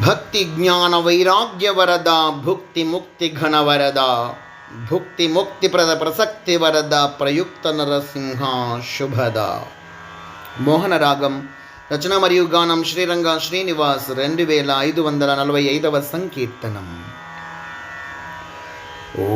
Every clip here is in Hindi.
ಭಕ್ತಿ ಜ್ಞಾನ ವೈರಾಗ್ಯ ವರದ ಭುಕ್ತಿ ಮುಕ್ತಿ ಘನ ವರದ ಭುಕ್ತಿ ಮುಕ್ತಿಪ್ರದ ಪ್ರಸಕ್ತಿ ವರದ ప్రయుక్త నరసింహ శుభద మోహన రాగం రచన మరియు గానం శ్రీరంగ శ్రీనివాస్ రెండు వేల ఐదు వందల నలభై ఐదవ సంకీర్తనం ఓ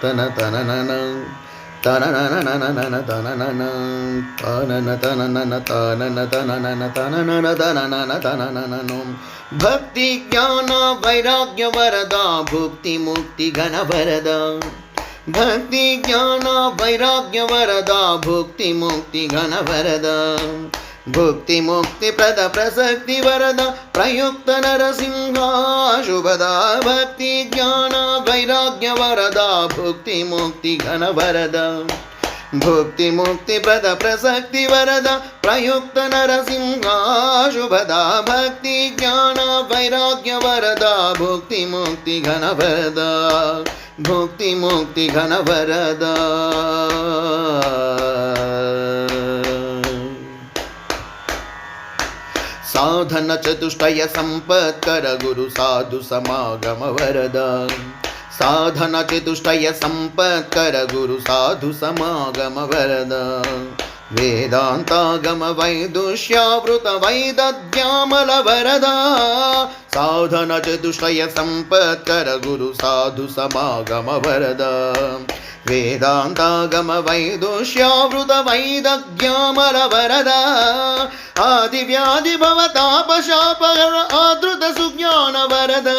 தன தன त न तन् तननु भक्तिज्ञान वैराग्यवरद भक्तिमुक्ति गणभरद भक्तिज्ञान वैराग्यवरदा भक्तिमुक्ति गणभरद भक्तिमुक्तिप्रद प्रसक्ति वरद प्रयुक्त नरसिंहाशुभदा भक्तिज्ञान शारदा भुक्तिमुक्तिघनवरद भुक्तिमुक्तिपद प्रसक्तिवरद प्रयुक्त नरसिंहाशुभदा भक्तिज्ञानवैराग्यवरदा भुक्तिमुक्तिघनवरद भुक्तिमुक्तिघनवरद साधनचतुष्टयसम्पत्कर गुरुसाधुसमागमवरद साधनचतुष्टय सम्पत्कर गुरुसाधुसमागमवरद साधु समागमवरदा वेदान्तागमवै साधनचतुष्टय सम्पत्कर गुरुसाधुसमागमवरद साधु समागमवरदा वेदान्तागमवै आदिव्याधिभवतापशापर आदृत सुज्ञानवरदा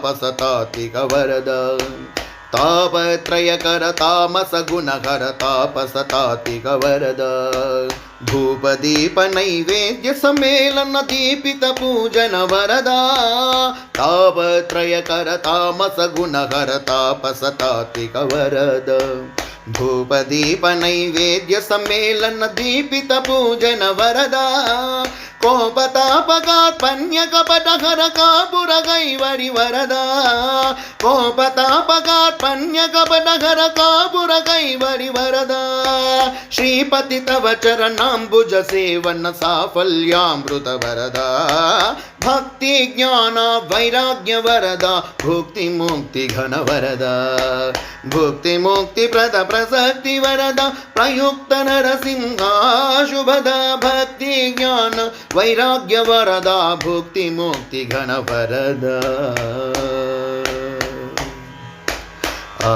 ప్రసక్తి వరద ప్రయుక్త నరసింహ శుభద భక్తి జ్ఞాన వైరాగ్య వరద భుక్తి ముక్తి ఘన వరద భుక్తి ముక్తి ఘన వరద సాధన చతుష్టయ ಭಕ್ತಿ ಜ್ಞಾನ ವೈರಾಗ್ಯ ವರದ ಭುಕ್ತಿ ಮುಕ್ತಿ ಘನ ವರದ ಭುಕ್ತಿ ಮುಕ್ತಿ ಪ್ರದ ಪ್ರಸಕ್ತಿ ವರದ ಪ್ರಯುಕ್ತ ನರಸಿಂಹ ಶುಭದ ಭಕ್ತಿ ಜ್ಞಾನ ವೈರಾಗ್ಯ ವರದ ಭುಕ್ತಿ ಮುಕ್ತಿ ಘನ ವರದ ಆ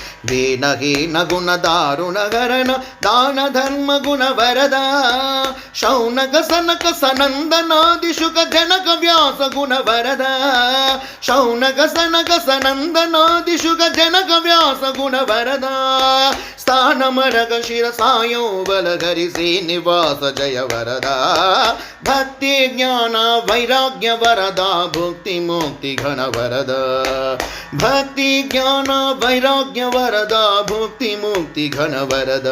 ಆನನ ಸಹಸ್ರ ಆನಕ ವರ್ಣಿತ ಆನಂದಾಮೃತ ವರದ ದೀನಹೀನ ಗುಣ ದಾರುಣ ಗರನ ದಾನ ಧರ್ಮ ಗುಣ ವರದ ಆನನ ಸಹಸ್ರ ಆನಕ ವರ್ಣಿತ ಆನಂದಾಮೃತ ವರದ ದೀನಹೀನ ಗುಣ ದಾರುಣ ಗರನ ದಾನ ಧರ್ಮ ಗುಣ ವರದ ಶೌನಕ ಸನಕ ಸನಂದನಾದಿ ಶುಕ ಜನಕ ವ್ಯಾಸ ಗುಣ ವರದ ಶೌನಕ ಸನಕ ಸನಂದನಾದಿ ಶುಕ ಜನಕ ವ್ಯಾಸ ಗುಣ ವರದ ಸ್ಥಾನಮರಗ ಶಿರಸಾಯೋ ಬಲಗರಿ ಶ್ರೀನಿವಾಸ ಜಯ ವರದ ಭಕ್ತಿ ಜ್ಞಾನ ವೈರಾಗ್ಯ ವರದ ಭುಕ್ತಿ ಮುಕ್ತಿ ಘನ ವರದ ಭಕ್ತಿ ಜ್ಞಾನ ವೈರಾಗ್ಯ ವರದ ಭುಕ್ತಿ ಮುಕ್ತಿ ಘನ ವರದ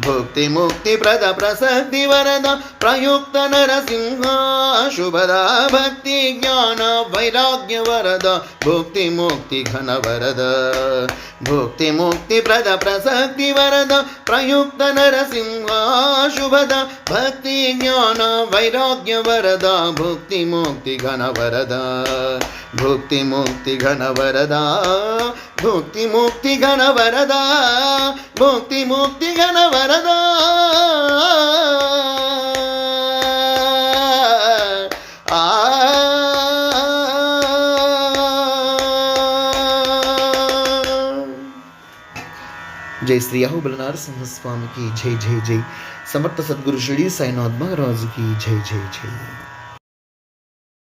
भक्ति मुक्ति प्रद प्रसक्ति वरद प्रयुक्त नर नरसिंहा शुभदा भुक्ति मुक्ति प्रद प्रसक्ति वरद प्रयुक्त नर सिंह शुभद भक्तिज्ञान वैराग्यवरद भुक्ति मुक्ति घन वरद जय श्री आहु बलनार सिंह स्वामी की जय जय जय। समर्थ सदगुरु श्री साईनाथ महाराज की जय जय जय।